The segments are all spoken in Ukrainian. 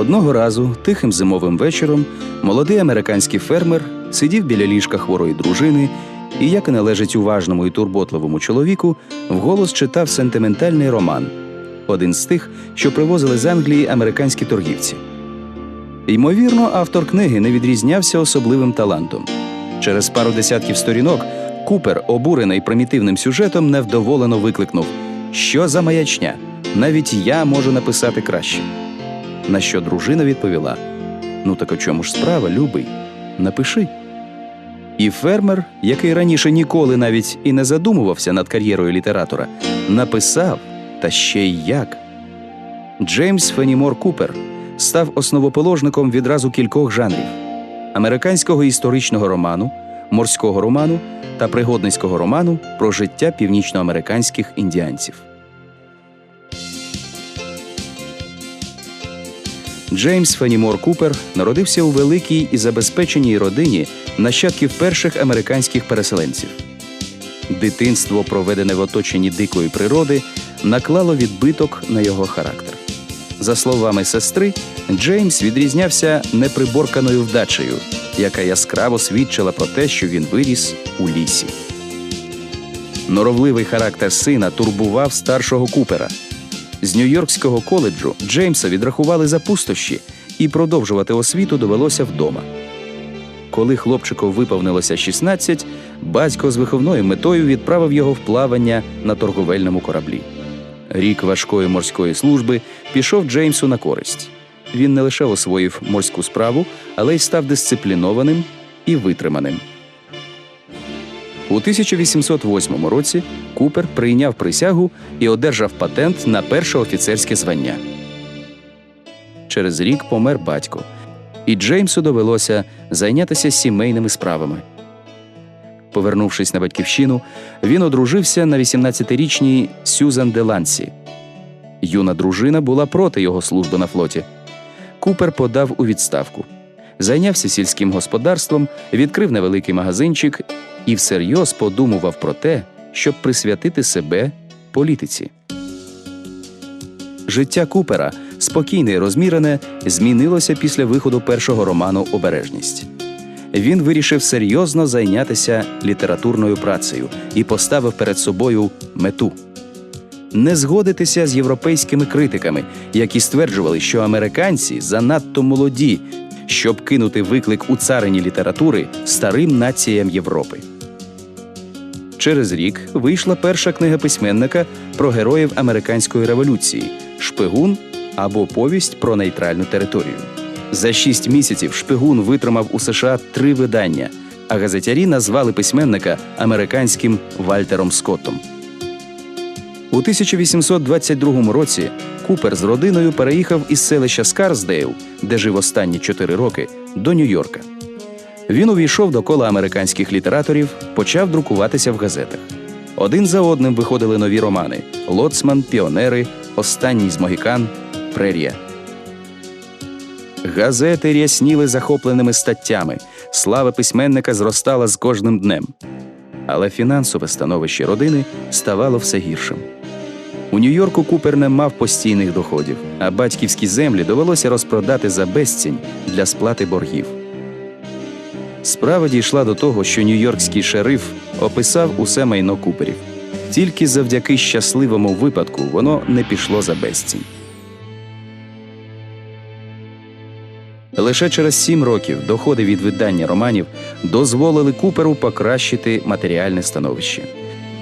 Одного разу, тихим зимовим вечором, молодий американський фермер сидів біля ліжка хворої дружини і, як і належить уважному і турботливому чоловіку, вголос читав сентиментальний роман, один з тих, що привозили з Англії американські торгівці. Ймовірно, автор книги не відрізнявся особливим талантом. Через пару десятків сторінок Купер, обурений примітивним сюжетом, невдоволено викликнув: Що за маячня? Навіть я можу написати краще. На що дружина відповіла: Ну так у чому ж справа, любий? Напиши. І фермер, який раніше ніколи навіть і не задумувався над кар'єрою літератора, написав та ще й як. Джеймс Фенімор Купер став основоположником відразу кількох жанрів: американського історичного роману, морського роману та пригодницького роману про життя північноамериканських індіанців. Джеймс Фенімор Купер народився у великій і забезпеченій родині нащадків перших американських переселенців. Дитинство, проведене в оточенні дикої природи, наклало відбиток на його характер. За словами сестри, Джеймс відрізнявся неприборканою вдачею, яка яскраво свідчила про те, що він виріс у лісі. Норовливий характер сина турбував старшого Купера. З Нью-Йоркського коледжу Джеймса відрахували за пустощі, і продовжувати освіту довелося вдома. Коли хлопчику виповнилося 16, батько з виховною метою відправив його в плавання на торговельному кораблі. Рік важкої морської служби пішов Джеймсу на користь. Він не лише освоїв морську справу, але й став дисциплінованим і витриманим. У 1808 році Купер прийняв присягу і одержав патент на перше офіцерське звання. Через рік помер батько, і Джеймсу довелося зайнятися сімейними справами. Повернувшись на батьківщину, він одружився на 18-річній Сюзан Делансі. Юна дружина була проти його служби на флоті. Купер подав у відставку, зайнявся сільським господарством, відкрив невеликий магазинчик і всерйоз подумував про те, щоб присвятити себе політиці. Життя Купера, спокійне і розмірене, змінилося після виходу першого роману Обережність. Він вирішив серйозно зайнятися літературною працею і поставив перед собою мету не згодитися з європейськими критиками, які стверджували, що американці занадто молоді, щоб кинути виклик у царині літератури старим націям Європи. Через рік вийшла перша книга письменника про героїв американської революції Шпигун або Повість про нейтральну територію. За шість місяців шпигун витримав у США три видання, а газетярі назвали письменника американським Вальтером Скоттом. У 1822 році Купер з родиною переїхав із селища Скарсдейл, де жив останні чотири роки, до Нью-Йорка. Він увійшов до кола американських літераторів, почав друкуватися в газетах. Один за одним виходили нові романи: Лоцман, Піонери, Останній з Могікан, Прерія. Газети рясніли захопленими статтями. Слава письменника зростала з кожним днем. Але фінансове становище родини ставало все гіршим. У Нью-Йорку Купер не мав постійних доходів, а батьківські землі довелося розпродати за безцінь для сплати боргів. Справа дійшла до того, що нью-йоркський шериф описав усе майно Куперів. Тільки завдяки щасливому випадку воно не пішло за безцінь. Лише через сім років доходи від видання романів дозволили Куперу покращити матеріальне становище.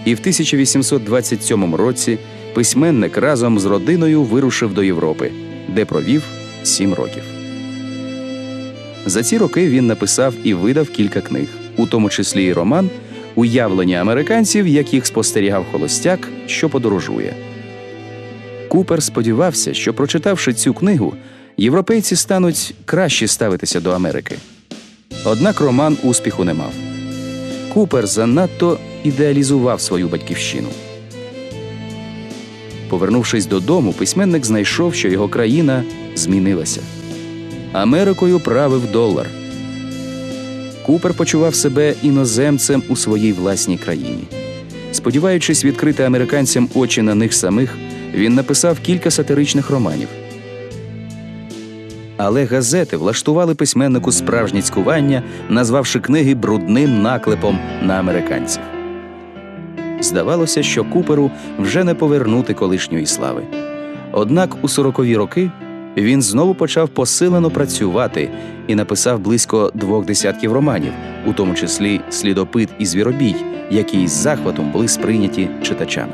І в 1827 році письменник разом з родиною вирушив до Європи, де провів сім років. За ці роки він написав і видав кілька книг, у тому числі і роман Уявлення американців, яких спостерігав холостяк, що подорожує. Купер сподівався, що, прочитавши цю книгу, європейці стануть краще ставитися до Америки. Однак роман успіху не мав. Купер занадто ідеалізував свою батьківщину. Повернувшись додому, письменник знайшов, що його країна змінилася. Америкою правив долар. Купер почував себе іноземцем у своїй власній країні. Сподіваючись відкрити американцям очі на них самих, він написав кілька сатиричних романів. Але газети влаштували письменнику справжнє цькування, назвавши книги брудним наклепом на американців. Здавалося, що Куперу вже не повернути колишньої слави. Однак у сорокові роки він знову почав посилено працювати і написав близько двох десятків романів, у тому числі слідопит і звіробій, які із захватом були сприйняті читачами.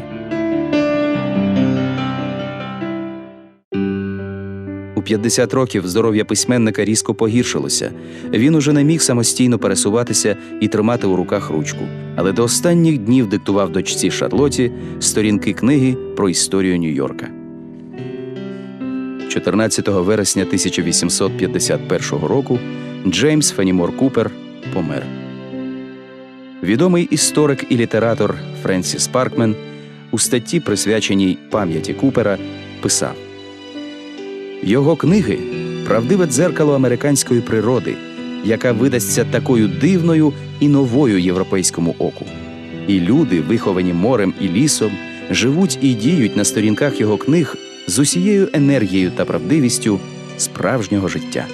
У 50 років здоров'я письменника різко погіршилося. Він уже не міг самостійно пересуватися і тримати у руках ручку, але до останніх днів диктував дочці Шарлоті сторінки книги про історію Нью-Йорка. 14 вересня 1851 року Джеймс Фенімор Купер помер. Відомий історик і літератор Френсіс Паркмен у статті, присвяченій пам'яті Купера, писав. Його книги правдиве дзеркало американської природи, яка видасться такою дивною і новою європейському оку. І люди, виховані морем і лісом, живуть і діють на сторінках його книг з усією енергією та правдивістю справжнього життя.